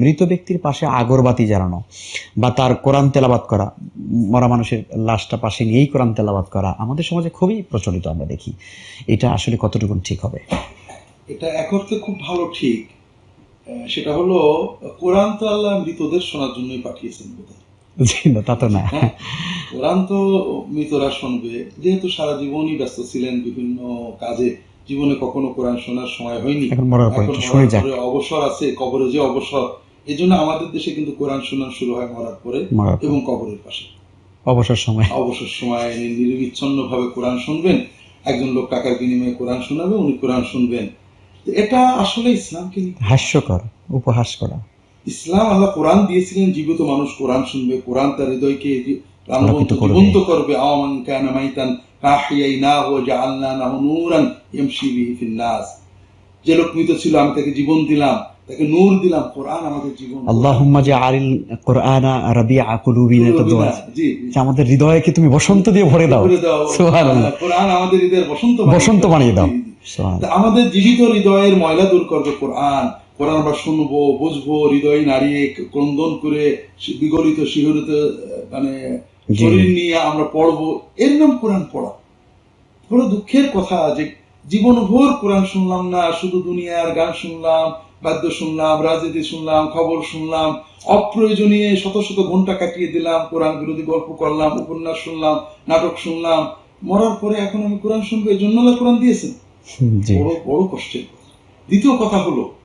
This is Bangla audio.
মৃত ব্যক্তির পাশে আগরবাতি জ্বালানো বা তার কোরআন তেলাবাত করা মরা মানুষের লাশটা পাশে নিয়েই কোরআন তেলাবাত করা আমাদের সমাজে খুবই প্রচলিত আমরা দেখি। এটা আসলে কতটুকু ঠিক হবে? এটা এক অর্থে খুব ভালো ঠিক। সেটা হলো কোরআন তো আল্লাহ মৃতদের শোনার জন্যই পাঠিয়েছেন বোধহয়। তা তো না। হ্যাঁ, কোরআন তো মৃতরা শুনবে। যেহেতু সারা জীবনই ব্যস্ত ছিলেন বিভিন্ন কাজে জীবনে কখনো কোরআন শোনার সময় হয়নি। এখন অবসর আছে কবরে যে অবসর এই জন্য আমাদের দেশে কিন্তু কোরআন শোনা শুরু হয় মরার পরে এবং কবরের পাশে। অবসর সময়। অবসর সময় নিরবিচ্ছন্ন ভাবে কোরআন শুনবেন একজন লোক টাকার বিনিময়ে কোরআন শোনাবে উনি কোরআন শুনবেন। এটা আসলে ইসলামকে নিতে হাস্যকর উপহাস করা। ইসলাম আল্লাহ কোরআন দিয়েছিলেন জীবিত মানুষ কোরআন শুনবে কোরআন তার হৃদয়কে। জীবন্ত করবে। আওয়ামান কানা মাইতান ফাহিয়াইনাহু ওয়া জাআলনাহু নূরান ইয়ামশি বিহি ফিন নাস। যে লোক মৃত ছিল আমি তাকে জীবন দিলাম। তাকে নূর দিলাম কোরআন আমাদের জীবন। আল্লাহুম্মা জাআলিল কোরআনা রাবিআ কুলুবিনা তো দোয়া আছে। জি। যে আমাদের হৃদয়কে তুমি বসন্ত দিয়ে ভরে দাও। সুবহানাল্লাহ। কোরআন আমাদের হৃদয়ের বসন্ত বসন্ত বানিয়ে দাও। আমাদের জীবিত হৃদয়ের ময়লা দূর করবে কোরআন। কোরআন আমরা শুনব বুঝব হৃদয় নাড়িয়ে ক্রন্দন করে বিগলিত শিহরিত মানে শরীর নিয়ে আমরা পড়ব। এর নাম কোরআন পড়া। বড় দুঃখের কথা যে জীবন ভোর কোরআন শুনলাম না শুধু দুনিয়ার গান শুনলাম বাদ্য শুনলাম রাজনীতি শুনলাম খবর শুনলাম অপ্রয়োজনীয় শত শত ঘণ্টা কাটিয়ে দিলাম কোরআন বিরোধী গল্প করলাম উপন্যাস শুনলাম নাটক শুনলাম। মরার পরে এখন আমি কোরআন শুনব এই জন্য কোরআন দিয়েছেন। বড় বড় কষ্টের। দ্বিতীয় কথা হলো